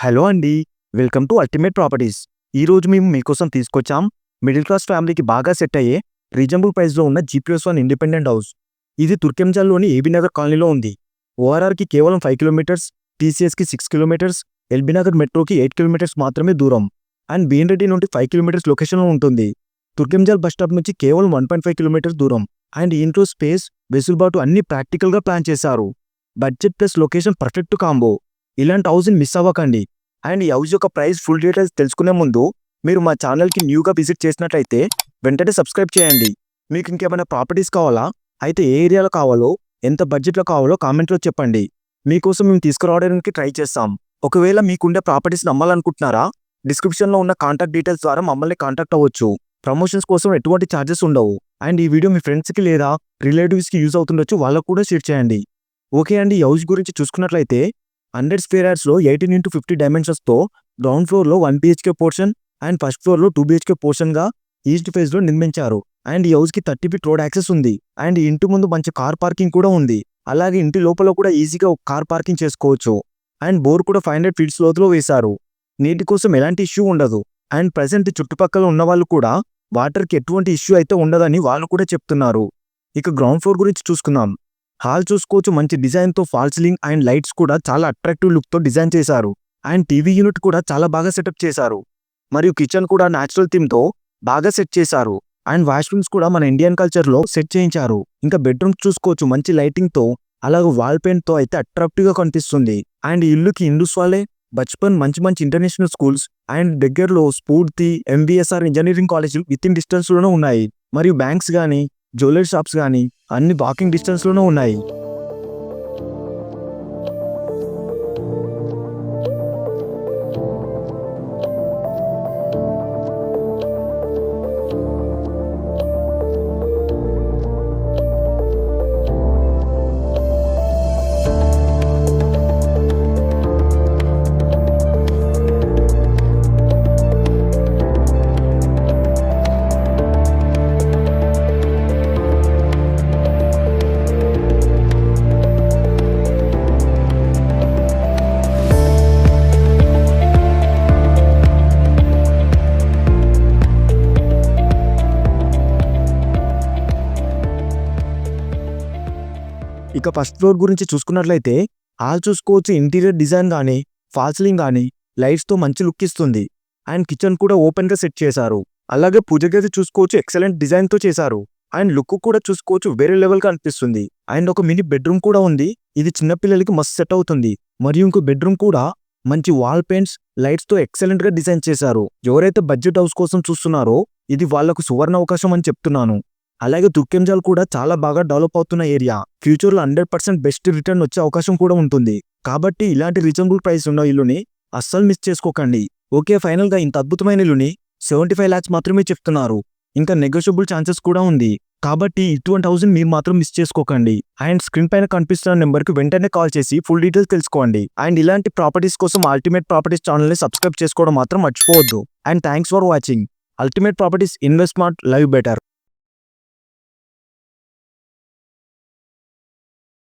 Hello అండి welcome to ultimate properties. ఈరోజు మేము మీకోసం తీసుకొచ్చాం మిడిల్ క్లాస్ ఫ్యామిలీకి బాగా సెట్ అయ్యే రీజనబుల్ ప్రైస్లో ఉన్న జీపీఎస్ వన్ ఇండిపెండెంట్ హౌస్. ఇది తుర్కెంజాల్లోని ఏబీ నగర్ కాలనీలో ఉంది. ఓఆర్ఆర్కి కేవలం ఫైవ్ కిలోమీటర్స్ టీసీఎస్కి సిక్స్ కిలోమీటర్స్ ఎల్బీ నగర్ మెట్రోకి ఎయిట్ కిలోమీటర్స్ మాత్రమే దూరం. అండ్ బీఎన్ రెడ్డి నుండి ఫైవ్ కిలోమీటర్స్ లొకేషన్లో ఉంటుంది. తుర్కెంజాల్ బస్ స్టాప్ నుంచి కేవలం వన్ పాయింట్ ఫైవ్ కిలోమీటర్స్ దూరం. అండ్ ఇంట్లో స్పేస్ వెసులుబాటు అన్ని ప్రాక్టికల్గా ప్లాన్ చేశారు. Budget plus location perfect combo. ఇలాంటి హౌస్ని మిస్ అవ్వకండి. అండ్ ఈ హౌస్ యొక్క ప్రైస్ ఫుల్ డీటెయిల్స్ తెలుసుకునే ముందు మీరు మా ఛానల్కి న్యూగా విజిట్ చేసినట్లయితే వెంటనే సబ్స్క్రైబ్ చేయండి. మీకు ఇంకేమైనా ప్రాపర్టీస్ కావాలా? అయితే ఏ ఏరియాలో కావాలో ఎంత బడ్జెట్లో కావాలో కామెంట్లో చెప్పండి. మీకోసం మేము తీసుకురావడానికి ట్రై చేస్తాం. ఒకవేళ మీకుండే ప్రాపర్టీస్ నమ్మాలనుకుంటున్నారా? డిస్క్రిప్షన్లో ఉన్న కాంటాక్ట్ డీటెయిల్స్ ద్వారా మమ్మల్ని కాంటాక్ట్ అవ్వచ్చు. ప్రమోషన్స్ కోసం ఎటువంటి ఛార్జెస్ ఉండవు. అండ్ ఈ వీడియో మీ ఫ్రెండ్స్కి లేదా రిలేటివ్స్కి యూజ్ అవుతుండొచ్చు వాళ్ళకు కూడా షేర్ చేయండి. ఓకే అండి యౌజ్ హౌస్ గురించి చూసుకున్నట్లయితే హండ్రెడ్ స్క్వేర్ యార్డ్స్లో ఎయిటీన్ ఇంటూ ఫిఫ్టీ డైమెన్షన్స్తో గ్రౌండ్ ఫ్లోర్లో one BHK portion and first ఫ్లోర్లో టూ బీహెచ్కే పోర్షన్గా ఈస్ట్ ఫేజ్లో నిర్మించారు. అండ్ ఈ హౌస్కి థర్టీ ఫీట్ రోడ్ యాక్సెస్ ఉంది. అండ్ ఇంటి ముందు మంచి కార్ పార్కింగ్ కూడా ఉంది. అలాగే ఇంటి లోపల కూడా ఈజీగా ఒక కార్ పార్కింగ్ చేసుకోవచ్చు. అండ్ బోర్ కూడా ఫైవ్ హండ్రెడ్ ఫీట్స్ లోతులో వేశారు. నీటి కోసం ఎలాంటి ఇష్యూ ఉండదు. అండ్ ప్రజెంట్ చుట్టుపక్కల ఉన్న వాళ్ళు కూడా వాటర్కి ఎటువంటి ఇష్యూ అయితే ఉండదని వాళ్ళు కూడా చెప్తున్నారు. ఇక గ్రౌండ్ ఫ్లోర్ గురించి చూసుకుందాం. హాల్ చూసుకోవచ్చు. మంచి డిజైన్తో ఫాల్ సీలింగ్ అండ్ లైట్స్ కూడా చాలా అట్రాక్టివ్ లుక్తో డిజైన్ చేశారు. అండ్ టీవీ యూనిట్ కూడా చాలా బాగా సెటప్ చేశారు. మరియు కిచెన్ కూడా న్యాచురల్ థీమ్తో బాగా సెట్ చేశారు. అండ్ వాష్రూమ్స్ కూడా మన ఇండియన్ కల్చర్లో సెట్ చేయించారు. ఇంకా బెడ్రూమ్స్ చూసుకోవచ్చు. మంచి లైటింగ్తో అలాగే వాల్ పెయింట్తో అయితే అట్రాక్టివ్గా కనిపిస్తుంది. అండ్ ఇల్లుకి హిందూస్ వాళ్ళే. బచ్పన్ మంచి మంచి ఇంటర్నేషనల్ స్కూల్స్ అండ్ దగ్గరలో స్ఫూర్తి ఎంబీఎస్ఆర్ ఇంజనీరింగ్ కాలేజీలు విత్ ఇన్ డిస్టెన్స్లోనే ఉన్నాయి. మరియు బ్యాంక్స్ కానీ జ్యువెలరీ షాప్స్ కానీ అన్ని వాకింగ్ డిస్టెన్స్లోనే ఉన్నాయి. ఇక ఫస్ట్ ఫ్లోర్ గురించి చూసుకున్నట్లయితే హాల్ చూసుకోవచ్చు ఇంటీరియర్ డిజైన్ కానీ ఫాల్సిలింగ్ కానీ లైట్స్తో మంచి లుక్ ఇస్తుంది. అండ్ కిచెన్ కూడా ఓపెన్గా సెట్ చేశారు. అలాగే పూజ గది చూసుకోవచ్చు ఎక్సలెంట్ డిజైన్తో చేశారు. అండ్ లుక్ కూడా చూసుకోవచ్చు వేరే లెవెల్గా అనిపిస్తుంది. అండ్ ఒక మినీ బెడ్రూమ్ కూడా ఉంది. ఇది చిన్నపిల్లలకి మస్తు సెట్ అవుతుంది. మరియు ఇంకో బెడ్రూమ్ కూడా మంచి వాల్ పెయింట్స్ లైట్స్తో ఎక్సలెంట్గా డిజైన్ చేశారు. ఎవరైతే బడ్జెట్ హౌస్ కోసం చూస్తున్నారో ఇది వాళ్ళకు సువర్ణ అవకాశం అని చెప్తున్నాను. అలాగే తుర్కెంజాల్ కూడా చాలా బాగా డెవలప్ అవుతున్న ఏరియా. ఫ్యూచర్లో హండ్రెడ్ పర్సెంట్ బెస్ట్ రిటర్న్ వచ్చే అవకాశం కూడా ఉంటుంది. కాబట్టి ఇలాంటి రీజనబుల్ ప్రైస్ ఉన్న ఇల్లుని అస్సలు మిస్ చేసుకోకండి. ఓకే ఫైనల్గా ఇంత అద్భుతమైన ఇల్లుని సెవెంటీ ఫైవ్ ల్యాక్స్ మాత్రమే చెప్తున్నారు. ఇంకా నెగోషియబుల్ ఛాన్సెస్ కూడా ఉంది. కాబట్టి ఇటువంటి హౌస్ని మీరు మాత్రం మిస్ చేసుకోకండి. అండ్ స్క్రీన్ పైన కనిపిస్తున్న నెంబర్కి వెంటనే కాల్ చేసి ఫుల్ డీటెయిల్స్ తెలుసుకోండి. అండ్ ఇలాంటి ప్రాపర్టీస్ కోసం అల్టిమేట్ ప్రాపర్టీస్ ఛానల్ని సబ్స్క్రైబ్ చేసుకోవడం మాత్రం మర్చిపోవద్దు. And thanks for watching ultimate properties investment live better